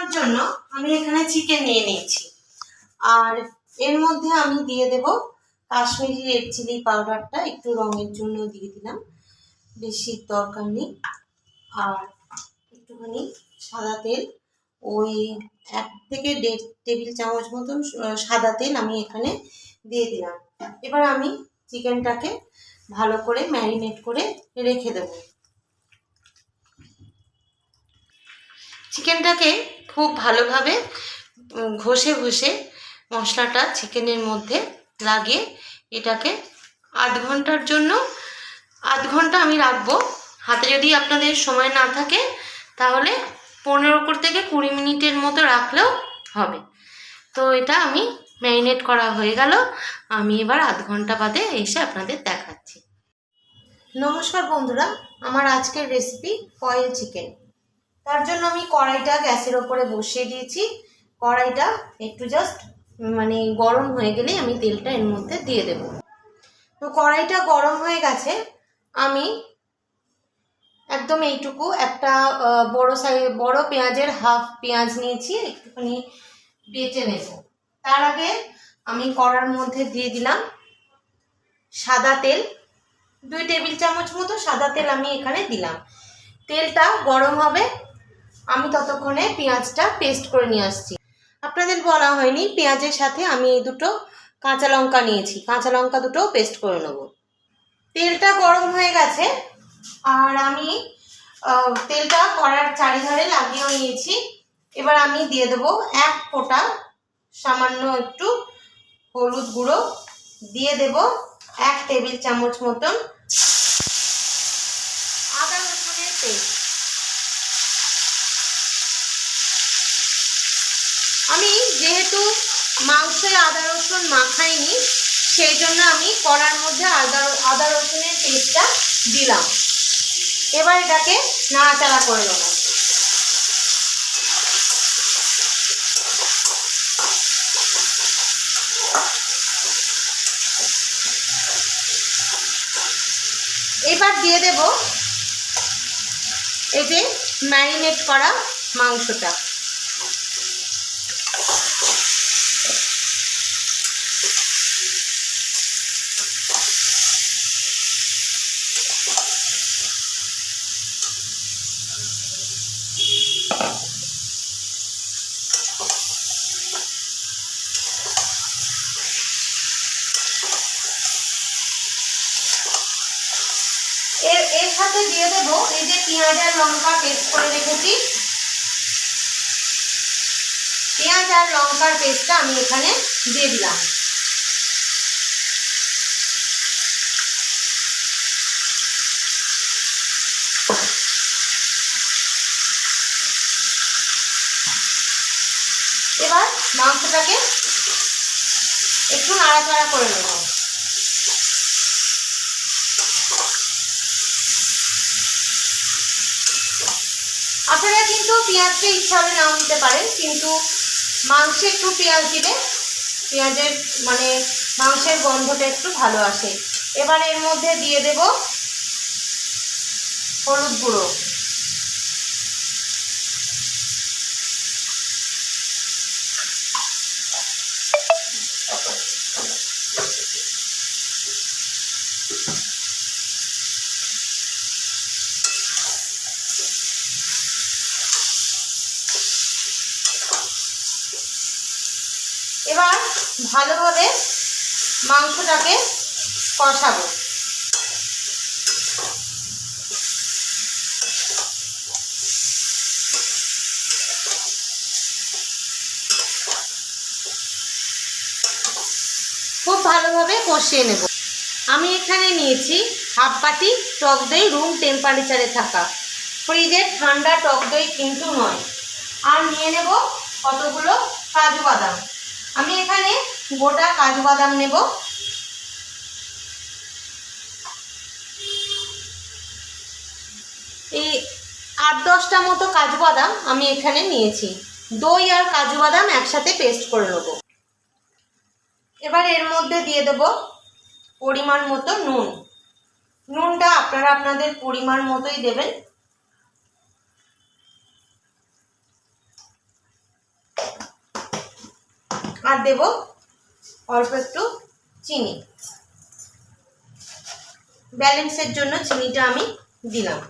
বানানোর জন্য আমি এখানে চিকেন নিয়ে নিয়েছি। আর এর মধ্যে আমি দিয়ে দেব কাশ্মীরি রেড চিলি পাউডারটা, একটু রঙের জন্য দিয়ে দিলাম, বেশি দরকার নেই। আর একটুখানি সাদা তেল, ওই এক থেকে দেড় টেবিল চামচ মতন সাদা তেল আমি এখানে দিয়ে দিলাম। এবার আমি চিকেনটাকে ভালো করে ম্যারিনেট করে রেখে দেবো। চিকেনটাকে খুব ভালোভাবে ঘষে ঘষে মশলাটা চিকেনের মধ্যে লাগিয়ে এটাকে আধ ঘণ্টার জন্য, আধ ঘণ্টা আমি রাখব। হাতে যদি আপনাদের সময় না থাকে, তাহলে পনেরো থেকে কুড়ি মিনিটের মতো রাখলেও হবে। তো এটা আমি ম্যারিনেট করা হয়ে গেল। আমি এবার আধ ঘণ্টা বাদে এসে আপনাদের দেখাচ্ছি। নমস্কার বন্ধুরা, আমার আজকের রেসিপি ফয়েল চিকেন তার জন্য আমি কড়াইটা গ্যাসের ওপরে বসিয়ে দিয়েছি। কড়াইটা একটু জাস্ট মানে গরম হয়ে গেলেই আমি তেলটা এর মধ্যে দিয়ে দেব। তো কড়াইটা গরম হয়ে গেছে, আমি একদম এইটুকু একটা বড় সাইজ, বড় পেঁয়াজের হাফ পেঁয়াজ নিয়েছি, একটুখানি বেটে নেব। তার আগে আমি কড়ার মধ্যে দিয়ে দিলাম সাদা তেল। দুই টেবিল চামচ মতো সাদা তেল আমি এখানে দিলাম। তেলটা গরম হবে আমি ততক্ষণে পেঁয়াজটা পেস্ট করে নিয়ে আসছি। আপনাদের বলা হয়নি পেঁয়াজের সাথে আমি এই দুটো কাঁচা লঙ্কা নিয়েছি। কাঁচা লঙ্কা দুটো পেস্ট করে নেব। তেলটা গরম হয়ে গেছে আর আমি তেলটা কড়ার চারিধারে লাগিয়েও নিয়েছি। এবার আমি দিয়ে দেবো এক ফোঁটা সামান্য একটু হলুদ গুঁড়ো। দিয়ে দেব এক টেবিল চামচ মতন আদা রসুনের পেস্ট আমি যেহেতু মাংসে আদা রসুন মাখাইনি, সেই জন্য আমি কড়ার মধ্যে আদা আদা রসুনের পেস্টটা দিলাম। এবার এটাকে নাড়াচাড়া করে নেব। এবার দিয়ে দেব এই যে ম্যারিনেট করা মাংসটা এর এর সাথে দিয়ে দেব। এই যে পেঁয়াজ আর লঙ্কা পেস্ট করে রেখেছি। পেঁয়াজ আর লঙ্কার পেস্টটা আমি এখানে দিয়ে দিলাম। এবার মাংসটাকে একটু নাড়াচাড়া করে নেব। আপনারা কিন্তু পেঁয়াজকে ইচ্ছা হলে নাও দিতে পারেন, কিন্তু মাংসে একটু পেঁয়াজ দিলে পেঁয়াজের মানে মাংসের গন্ধটা একটু ভালো আসে। এবার এর মধ্যে দিয়ে দেব হলুদ গুঁড়ো এবার ভালোভাবে মাংসটাকে কষাবো। খুব ভালোভাবে কষিয়ে নেব। আমি এখানে নিয়েছি হাফ বাটি টক দই রুম টেম্পারেচারে থাকা। ফ্রিজের ঠান্ডা টক দই কিন্তু নয়। আর নিয়ে নেব কতগুলো কাজু বাদাম। আমি এখানে গোটা কাজু বাদাম নেব। এই আট দশটা মতো কাজু বাদাম আমি এখানে নিয়েছি। দই আর কাজু বাদাম একসাথে পেস্ট করে নেব। এবার এর মধ্যে দিয়ে দেব পরিমাণ মতো নুন। নুনটা আপনারা আপনাদের পরিমাণ মতোই দেবেন। আর দেব অল্প একটু চিনি। ব্যালেন্সের জন্য চিনিটা আমি দিলাম।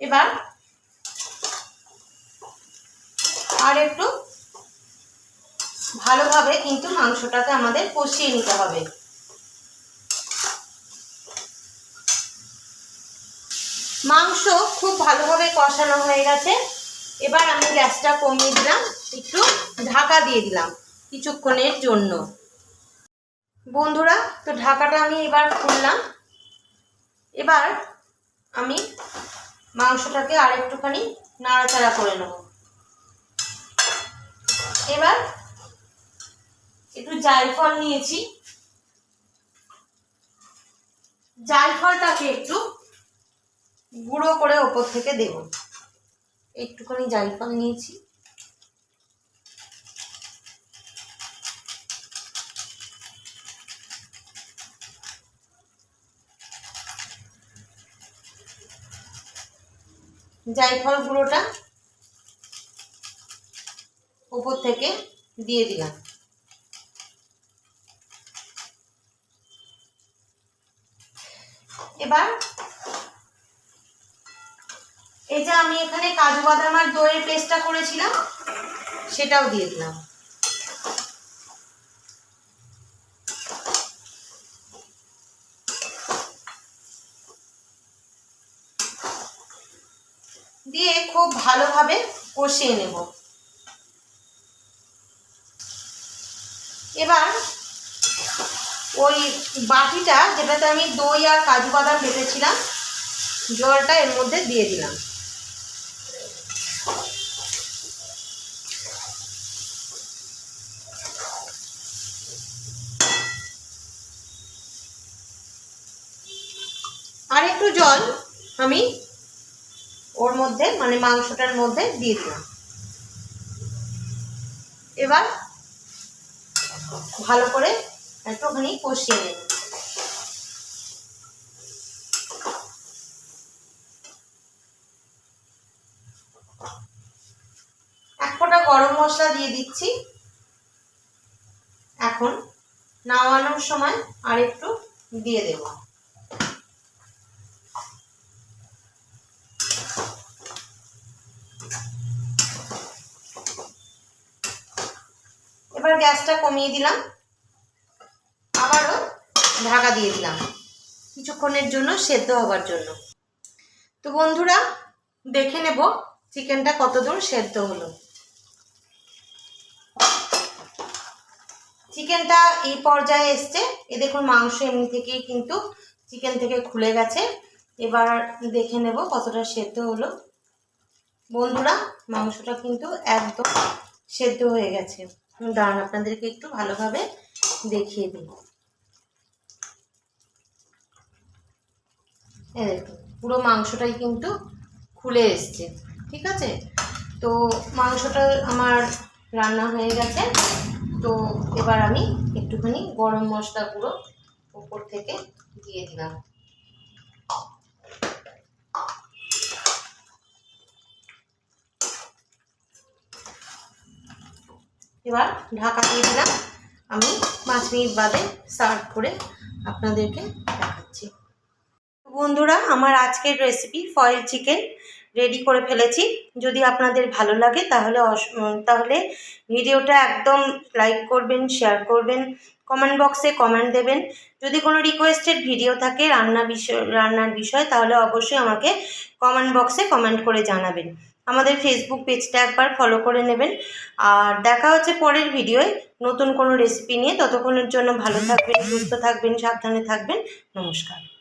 এবার আর একটু ভালোভাবে কিন্তু মাংসটাকে আমাদের কষিয়ে নিতে হবে। মাংস খুব ভালোভাবে কষানো হয়ে গেছে। এবার আমি গ্যাসটা কমিয়ে দিলাম। একটু ঢাকা দিয়ে দিলাম কিছুক্ষণের জন্য। বন্ধুরা, তো ঢাকাটা আমি এবার খুললাম। এবার আমি মাংসটাকে আর একটুখানি নাড়াচাড়া করে নেব। এবার একটু জায়ফল নিয়েছি। জায়ফলটাকে একটু গুঁড়ো করে ওপর থেকে দেব। একটুখানি জায়ফল নিয়েছি। জায়ফল গুঁড়োটা উপর থেকে দিয়ে দিলাম। এবার এই যে আমি এখানে কাজু বাদাম আর দইয়ের পেস্টটা করেছিলাম, সেটাও দিয়ে দিলাম দিয়ে খুব ভালোভাবে কষিয়ে নেব। এবার ওই বাটিটা, যেটাতে আমি দই আর কাজু বাদাম বেটেছিলাম, জলটা এর মধ্যে দিয়ে দিলাম। আর একটু জল আমি ওর মধ্যে মানে মাংসটার মধ্যে দিয়ে দিলাম। এবার ভালো করে একটুখানি কষিয়ে নেব এক ফোঁটা গরম মশলা দিয়ে দিচ্ছি। এখন নামানোর সময় আর একটু দিয়ে দেব এবার গ্যাসটা কমিয়ে দিলাম। আবারও ঢাকা দিয়ে দিলাম। কিছুক্ষণের জন্য সেদ্ধ হবার জন্য। তো বন্ধুরা, দেখে নেব চিকেনটা কতদূর সেদ্ধ হলো। চিকেনটা এই পর্যায়ে এসছে। এ দেখুন, মাংস এমনি থেকেই কিন্তু চিকেন থেকে খুলে গেছে। এবার দেখে নেব কতটা সেদ্ধ হলো। বন্ধুরা, মাংসটা কিন্তু একদম সেদ্ধ হয়ে গেছে। দাঁড়ান, আপনাদেরকে একটু ভালোভাবে দেখিয়ে দিই। দেখুন, পুরো মাংসটাই কিন্তু খুলে এসছে, ঠিক আছে? তো মাংসটা আমার রান্না হয়ে গেছে, তো এবার আমি একটুখানি গরম মশলা গুঁড়ো উপর থেকে দিয়ে দিলাম। এবার ঢাকা দিয়ে দিলাম। আমি পাঁচ মিনিট বাদে সার্ভ করে আপনাদেরকে দেখাচ্ছি। বন্ধুরা, আমার আজকের রেসিপি ফয়েল চিকেন রেডি করে ফেলেছি। যদি আপনাদের ভালো লাগে তাহলে তাহলে ভিডিওটা একদম লাইক করবেন শেয়ার করবেন কমেন্ট বক্সে কমেন্ট দেবেন। যদি কোনো রিকোয়েস্টেড ভিডিও থাকে রান্না বিষয় রান্নার বিষয়, তাহলে অবশ্যই আমাকে কমেন্ট বক্সে কমেন্ট করে জানাবেন। আমাদের ফেসবুক পেজটা একবার ফলো করে নেবেন। আর দেখা হচ্ছে পরের ভিডিওয় নতুন কোনো রেসিপি নিয়ে। ততক্ষণের জন্য ভালো থাকবেন, সুস্থ থাকবেন, সাবধানে থাকবেন। নমস্কার।